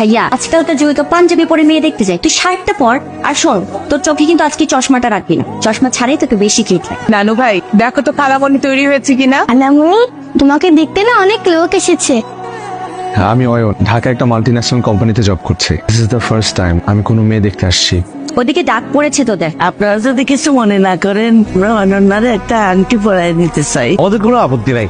ভাইয়া আজকালকার যুগে তো পাঞ্জাবি পরে মেয়ে দেখতে যায়। তুই শার্টটা পর আর শোন তোর চোখে কিন্তু আজকে চশমাটা রাখবি না। চশমা ছাড়াই তোকে বেশি লাগে। নানু ভাই দেখো তো কালামনি তৈরি হয়েছে কিনা? আলামুনি তোমাকে দেখতে না অনেক লোক এসেছে। আমি অয়ন ঢাকা একটা মাল্টি ন্যাশনাল কোম্পানিতে জব করছি। This is the first time আমি কোনো মেয়ে দেখতে আসছি। ওদিকে ডাক পড়েছে তোদের। আপনারা যদি কিছু মনে না করেন আমরা অনন্যার একটা আংটি পরাই নিতে চাই। আমাদের কোনো আপত্তি নাই।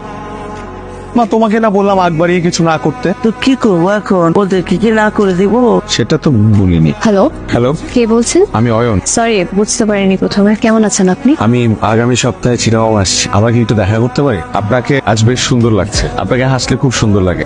মা তোমাকে না বললাম আগ বাড়িয়ে কিছু না করতে। তো কি করব এখন? ওদের কি কি না করে দিব? সেটা তো বলিনি। হ্যালো হ্যালো কে বলছেন? আমি অয়ন। সরি বুঝতে পারিনি প্রথমে। কেমন আছেন আপনি? আমি আগামী সপ্তাহে চিরাও আসছি। আমাকে কি একটু দেখা করতে পারি? আপনাকে আজ বেশ সুন্দর লাগছে। আপনাকে হাসলে খুব সুন্দর লাগে।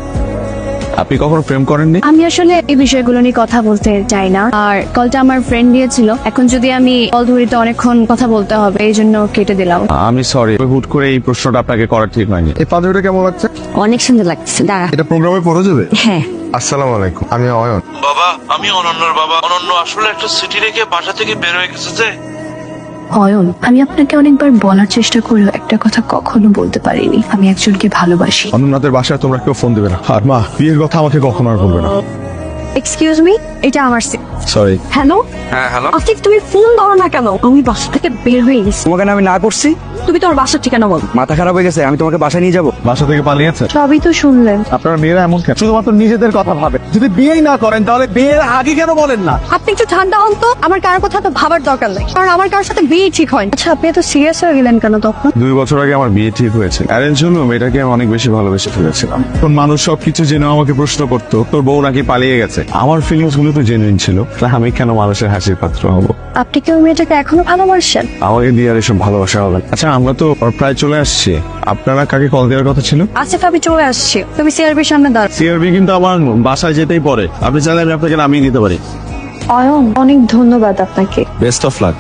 আপনি কখনো প্রেম করেননি? আমি আসলে এই বিষয়গুলো নিয়ে কথা বলতে চাই না। আর কলটা আমার ফ্রেন্ড দিয়েছিল। এখন যদি আমি কল ধরি তো অনেকক্ষণ কথা বলতে হবে। এই জন্য কেটে দিলাম। আমি সরি হুট করে এই প্রশ্নটা আপনাকে করা ঠিক হয়নি। এই পাঞ্জাবিটা কেমন লাগছে? অনেক সুন্দর লাগছে দাঁড়া। এটা প্রোগ্রামে পড়ে যাবে? হ্যাঁ। আসসালামু আলাইকুম। আমি অয়ন। বাবা আমি অনন্যর বাবা। অনন্য আসলে একটা সিটি রেখে বাসা থেকে বের হয়ে গেছে যে অয়ন আমি আপনাকে অনেকবার বলার চেষ্টা করলেও একটা কথা কখনো বলতে পারিনি। আমি একজনকে ভালোবাসি। অনন্যাদের বাসায় তোমরা কেউ ফোন দেবে না। আর মা বিয়ের কথা আমাকে কখনো আর বলবে না। এক্সকিউজ মি এটা আমার সরি হ্যালো হ্যাঁ হ্যালো আফিক তুমি ফোন ধরো না কেন? আমি বাসা থেকে বের হয়ে গেছি। তোমাকে আমি না করছি? তুমি তোমার বাসার ঠিকানা বলো। মাথা খারাপ হয়ে গেছে আমি তোমাকে বাসায় নিয়ে যাব। বাসা থেকে পালিয়েছে? সবই তো শুনলেন। আপনার মেয়েরা এমন কেন? শুধুমাত্র নিজেদের কথা ভাবে যদি বিয়েই না করেন তাহলে বিয়ের আগে কেন বলেন না? আপনি একটু ঠান্ডা হন তো। আমার কারোর কথা তো ভাবার দরকার নেই। কারণ আমার কারোর সাথে বিয়ে ঠিক হয় আচ্ছা আপনি এত সিরিয়াস হয়ে গেলেন কেন তখন? দুই বছর আগে আমার বিয়ে ঠিক হয়েছে। অ্যারেঞ্জ হলো মেয়েটাকে আমি অনেক বেশি ভালোবেসে ফেলেছিলাম। এখন মানুষ সবকিছু জেনে আমাকে প্রশ্ন করতো তোর বউ নাকি পালিয়ে গেছে? আমার ফিলিংসগুলো তো জেনুইন ছিল। তা আমি কেন মানুষের হাসির পাত্র হব? আপনি কি ওই মেয়েটাকে এখনও ভালোবাসেন? আমাকে দিয়ে আর এসব ভালোবাসা হবে না। আচ্ছা আমরা তো প্রায় চলে আসছি। আপনারা কাকে কল দেওয়ার কথা ছিল? আসিফ আমি চলে আসছি। তুমি সিআরবির সামনে দাঁড় সিআরবি কিন্তু আমার বাসায় যেতেই পরে আপনি চাইলে আমি আপনাকে নামিয়ে দিতে পারি। অয়ন অনেক ধন্যবাদ আপনাকে। বেস্ট অফ লাক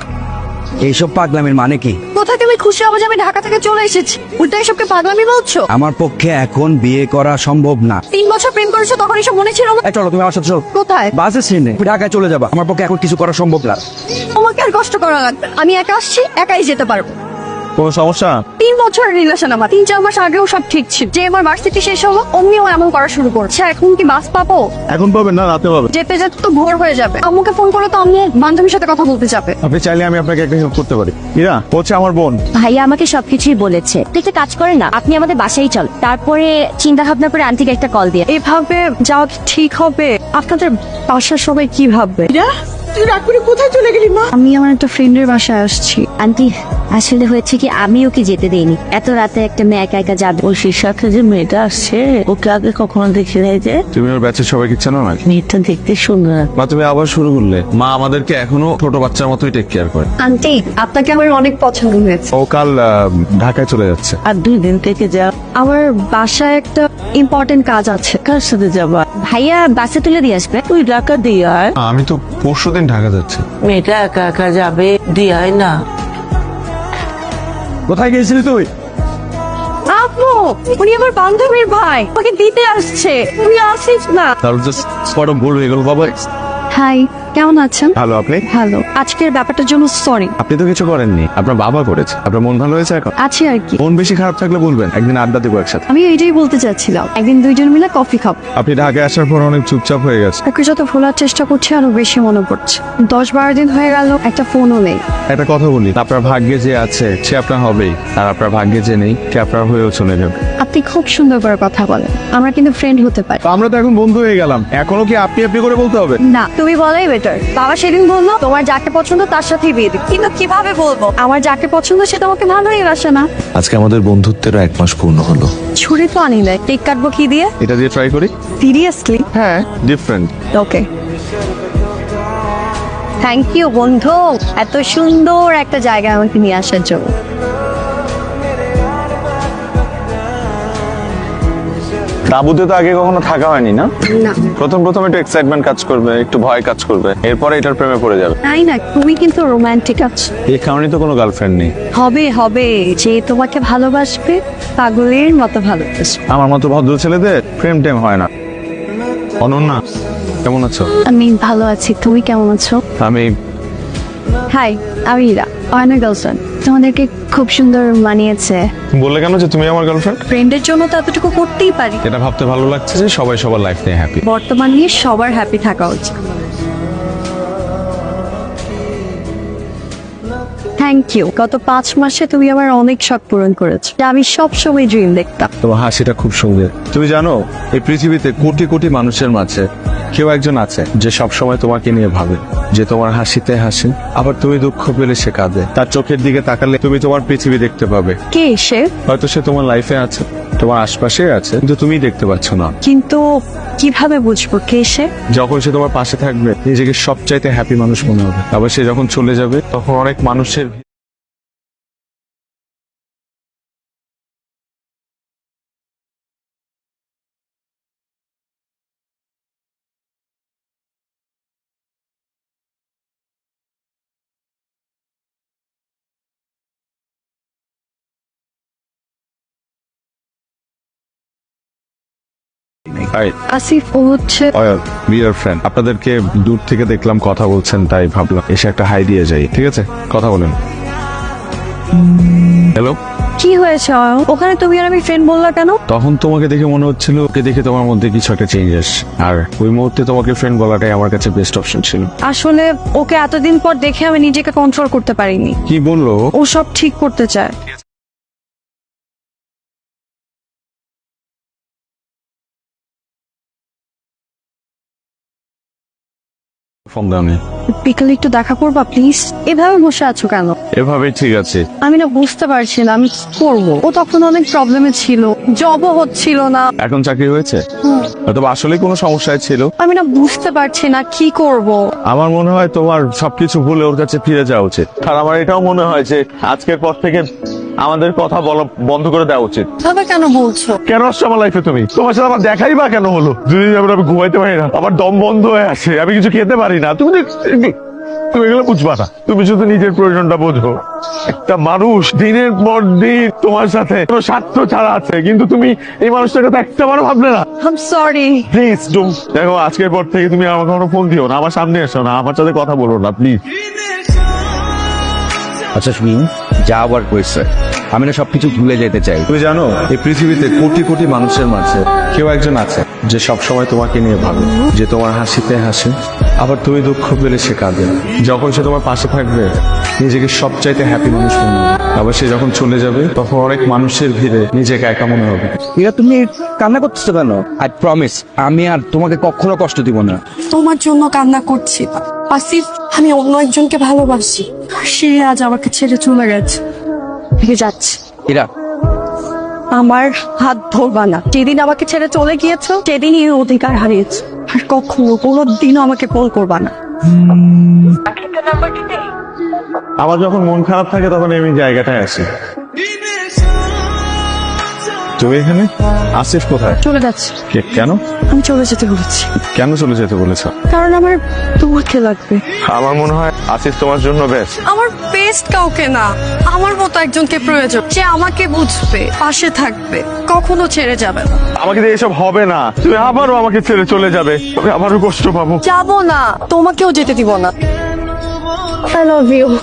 এইসব পাগলামির মানে কি? কোথায় তুমি খুশি হবে যে আমি ঢাকা থেকে চলে এসেছি? উল্টা এসবকে পাগলামি বলছো? আমার পক্ষে এখন বিয়ে করা সম্ভব না। তিন বছর প্রেম করেছ তখন এসব মনে ছিল না? এই চলো তুমি আমার সাথে চলো। কোথায়? বাসে সিনে। ঢাকায় চলে যাবা। আমার পক্ষে এখন কিছু করা সম্ভব না। তোমাকে আর কষ্ট করা লাগবে না। আমি একা আসছি একাই যেতে পারব। কোনো সমস্যা? তিন বছরের রিলেশন আমার। তিন চার মাস আগেও সব ঠিক ছিল। যে আমার ভার্সিটি শেষ হলো অমনি ও এমন করা শুরু করছে। এখন কি বাস পাবো? এখন পাবেন না রাতে পাবেন যেতে যেতে তো ভোর হয়ে যাবে। আম্মুকে ফোন করে তো আম্মু বান্ধবীর সাথে কথা বলতে যাবে। আপনি চাইলে আমি আপনাকে একটা হেল্প করতে পারি। ইরা হচ্ছে আমার বোন। ভাইয়া আমাকে সবকিছুই বলেছে। তুই একটা কাজ করে না আপনি আমাদের বাসায় চল। তারপরে চিন্তা ভাবনা করে আন্টিকে একটা কল দিয়ে। এভাবে যাওয়া কি ঠিক হবে? আপনাদের বাসার সবাই কি ভাববে? তুই রাগ করে কোথায় চলে গেলি মা? আমি আমার একটা ফ্রেন্ডের বাসায় আসছি। আন্টি আসলে হয়েছে কি আমি ওকে যেতে দেইনি। এত রাতে একটা মেয়ে একা একা যাবে। ওই সাথে যে মেয়েটা আসছে ওকে আগে কখনো দেখি নাই যে তুমি ওর ব্যাচের সবাইকে চেনো না মেয়েটা দেখতে সুন্দর। মা তুমি আবার শুরু করলে। মা আমাদেরকে এখনও ছোট বাচ্চার মতোই টেক কেয়ার করে। আন্টি আপনাকে আমার অনেক পছন্দ হয়েছে। ও কাল আহ, ঢাকায় চলে যাচ্ছে। আর দুই দিন থেকে যা আমার বাসায় একটা ইম্পর্টেন্ট কাজ আছে। কার সাথে যাবা? ভাইয়া বাসে তুলে দিয়ে আসবে। তুই ঢাকা দিয়ে আয়। আমি তো পরশু দিন ঢাকা যাচ্ছি। মেয়েটা একা একা যাবে দিয়ে আয় না। কোথায় গিয়েছিলি তুই? আপু উনি আমার বান্ধবীর ভাই। ওকে দিতে আসছে। তুই আসিস না। তাহলে জাস্ট স্পট ভুল হয়ে গেল বাবা হাই। কেমন আছেন? ভালো আপনি? ভালো। আজকের ব্যাপারটার জন্য সরি আপনি তো কিছু করেননি। আপনার বাবা করেছে। আপনার মন ভালো হয়েছে এখন? আছি আর কি। মন বেশি খারাপ থাকলে বলবেন একদিন আড্ডা দেবো একসাথে। আমি এইটাই বলতে চাচ্ছিলাম। একদিন দুইজন মিলে কফি খাব। আপনি ঢাকায় আসার পর অনেক চুপচাপ হয়ে গেছে। তাকে যত ভোলার চেষ্টা করছি আরও বেশি মনে পড়ছে। দশ বারো দিন হয়ে গেল একটা ফোনও নেই। একটা কথা বলি আপনার ভাগ্যে যে আছে সে আপনার হবেই। আর আপনার ভাগ্যে যে নেই সে আপনার হয়েও চলে যাবে। আপনি খুব সুন্দর করে কথা বলেন। আমরা কিন্তু ফ্রেন্ড হতে পারি। আমরা তো এখন বন্ধু হয়ে গেলাম। এখনও কি আপনি আপনি করে বলতে হবে? না তুমি বলাই বেটার। বাবা সেদিন বলল তোমার যাকে পছন্দ তার সাথেই বিয়ে দিবে। কিন্তু কীভাবে বলব? আমার যাকে পছন্দ সে তোমাকে ভালোই বাসে না। আজকে আমাদের বন্ধুত্বেরও এক মাস পূর্ণ হলো। ছুরি তো আনি নাই। কেক কাটবো কি দিয়ে? এটা দিয়ে ট্রাই করি। সিরিয়াসলি হ্যাঁ ডিফারেন্ট ওকে থ্যাংক ইউ বন্ধু। এত সুন্দর একটা জায়গায় আমাকে নিয়ে আসার জন্য। তাবুতে তো আগে কখনো থাকা হয়নি না? না। প্রথম প্রথম একটু এক্সাইটমেন্ট কাজ করবে একটু ভয় কাজ করবে এরপরে এটার প্রেমে পড়ে যাবে। তাই না? তুমি কিন্তু রোমান্টিক আছো। এই কারণে তো কোনো গার্লফ্রেন্ড নেই। হবে হবে। যে তোমাকে ভালোবাসবে পাগলের মতো ভালোবাসবে। আমার মতো ভদ্র ছেলেদের প্রেম টেম হয় না। অনন্যা কেমন আছো? আমি ভালো আছি। তুমি কেমন আছো? আমি হাই আমি ইরা অয়নের গার্লফ্রেন্ড তোমাদেরকে খুব সুন্দর মানিয়েছে। বললে কেন যে তুমি আমার গার্লফ্রেন্ড ফ্রেন্ডের জন্য তো এতটুকু করতেই পারি। এটা ভাবতে ভালো লাগছে যে সবাই সবার লাইফ নিয়ে হ্যাপি বর্তমান নিয়ে সবার হ্যাপি থাকা উচিত। থ্যাংক ইউ গত পাঁচ মাসে তুমি আমার অনেক শখ পূরণ করেছ। যা আমি সব সময় ড্রিম দেখতাম। তোমার হাসিটা খুব সুন্দর তুমি জানো এই পৃথিবীতে কোটি কোটি মানুষের মাঝে কেউ একজন আছে যে সব সময় তোমাকে নিয়ে ভাবে। যে তোমার হাসিতে হাসে আবার তুমি দুঃখ পেলে সে কাঁদে। তার চোখের দিকে তাকালে তুমি তোমার পৃথিবী দেখতে পাবে। কে সে? হয়তো সে তোমার লাইফে আছে তোমার আশপাশে আছে কিন্তু তুমি দেখতে পাচ্ছ না। কিন্তু কীভাবে বুঝব কে সে? যখন সে তোমার পাশে থাকবে নিজেকে সবচাইতে হ্যাপি মানুষ মনে হবে। আবার সে যখন চলে যাবে তখন অনেক মানুষের আসিফ ও হচ্ছে অয়ল বিয়ার ফ্রেন্ড আপনাদেরকে দূর থেকে দেখলাম কথা বলছেন তাই ভাবলাম এসে একটা হাই দিয়ে যাই। ঠিক আছে? কথা বলেন। হ্যালো কি হয়েছে অয়ন? ওখানে তুমি আর আমি ফ্রেন্ড বললা কেন? তখন তোমাকে দেখে মনে হচ্ছিল ওকে দেখে তোমার মধ্যে কিছু একটা চেঞ্জেস আর ওই মুহূর্তে তোমাকে ফ্রেন্ড বলাটাই আমার কাছে বেস্ট অপশন ছিল। আসলে ওকে এতদিন পর দেখে আমি নিজেকে কন্ট্রোল করতে পারিনি। কি বলল ও সব ঠিক করতে চায়। ফোন দাওনি। বিকালে একটু দেখা করবা প্লিজ এভাবে বসে আছো কেন? এভাবেই ঠিক আছে। আমি না বুঝতে পারছি না আমি কি করব? ও তখন অনেক প্রবলেমে ছিল জবও হচ্ছিল না। এখন চাকরি হয়েছে? অথবা আসলে কোনো সমস্যায় ছিল? আমি না বুঝতে পারছি না কি করব? আমার মনে হয় তোমার সবকিছু ভুলে ওর কাছে ফিরে যাওয়া উচিত। আর আমার এটাও মনে হয় যে আজকের পর থেকে আমাদের কথা বলা বন্ধ করে দেওয়া উচিত। তবে কেন বলছো? কেন আসছো আমার লাইফে তুমি? তোমার সাথে আমার দেখাই বা কেন হলো? দুদিন যাবে আমি ঘুমাইতে পারি না আমার দম বন্ধ হয়ে আছে আমি কিছু খেতে পারি না। তুমি তুমি এগুলো বুঝবা না। তুমি শুধু নিজের প্রয়োজনটা বোঝো। একটা মানুষ দিনের পর দিন তোমার সাথে কোনো স্বার্থ ছাড়া আছে কিন্তু তুমি এই মানুষটার কথা একটা বার ভাবলে না। আম সরি প্লিজ দেখো আজকের পর থেকে তুমি আমাকে কোনো ফোন দিও না আমার সামনে এসো না আমার সাথে কথা বলো না প্লিজ আচ্ছা শুনি যা আবার কইছে আমি না সবকিছু ভুলে যেতে চাই। তুমি জানো এই পৃথিবীতে কোটি কোটি মানুষের মাঝে কেউ একজন আছে যে সব সময় তোমাকে নিয়ে ভাবে যে তোমার হাসিতে হাসে আবার তুমি দুঃখ পেলে সে কাঁদে। যখন সে তোমার পাশে থাকবে নিজেকে সবচাইতে হ্যাপি মানুষ মনে হবে। আবার সে যখন চলে যাবে তখন অনেক মানুষের ভিড়ে নিজেকে একা মনে হবে। এরা তুমি কান্না করতেছো কেন? আই প্রমিস আমি আর তোমাকে কখনো কষ্ট দিব না। তোমার জন্য কান্না করছি না। আসিফ আমি অন্য একজনকে ভালোবাসি। সে আজ আমাকে ছেড়ে চলে গেছে। থেকে যাচ্ছে। এরা আমার হাত ধরবা না। যেদিন আমাকে ছেড়ে চলে গিয়েছো সেদিনই এই অধিকার হারিয়েছো। আর কখনো কোনো দিনও আমাকে কল করবা না। আমার যখন মন খারাপ থাকে তখন আমি জায়গাটায় আসি। তুমি এখানে? আসিফ কোথায়? চলে যাচ্ছে। কে- কেন? আমি চলে যেতে বলেছি। কেন চলে যেতে বলেছ? কারণ আমার তোমাকে লাগবে। আমার মনে হয় আসিফ তোমার জন্য বেস্ট আমার বেস্ট কাউকে না। আমার মতো একজনকে প্রয়োজন। যে আমাকে বুঝবে পাশে থাকবে কখনো ছেড়ে যাবে না। আমাকে দিয়ে এসব হবে না। তুমি আবারও আমাকে ছেড়ে চলে যাবে। আমি আবারও কষ্ট পাবো। যাব না। তোমাকেও যেতে দিব না। I love you